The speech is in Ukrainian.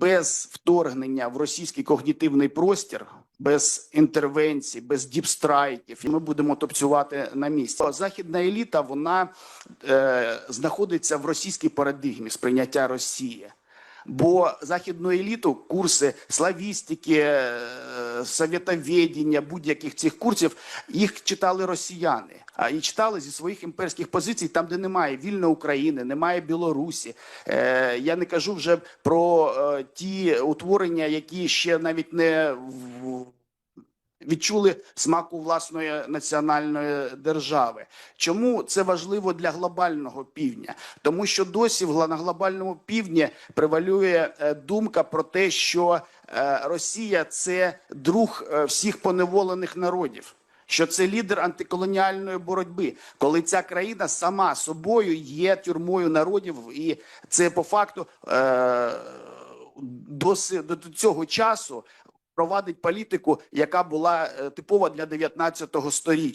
без вторгнення в російський когнітивний простір, без інтервенцій, без діпстрайків, і ми будемо топцювати на місці. Західна еліта вона е, знаходиться в російській парадигмі сприйняття Росії. Бо західну еліту курси славістики, е, будь-яких цих курсів їх читали росіяни. А і читали зі своїх імперських позицій, там, де немає вільної України, немає Білорусі. Е, я не кажу вже про е, ті утворення, які ще навіть не в- відчули смаку власної національної держави. Чому це важливо для глобального півдня? Тому що досі на глобальному півдні превалює е, думка про те, що е, Росія це друг е, всіх поневолених народів. Що це лідер антиколоніальної боротьби, коли ця країна сама собою є тюрмою народів, і це по факту е, доси- до цього часу провадить політику, яка була е, типова для 19 сторіччя.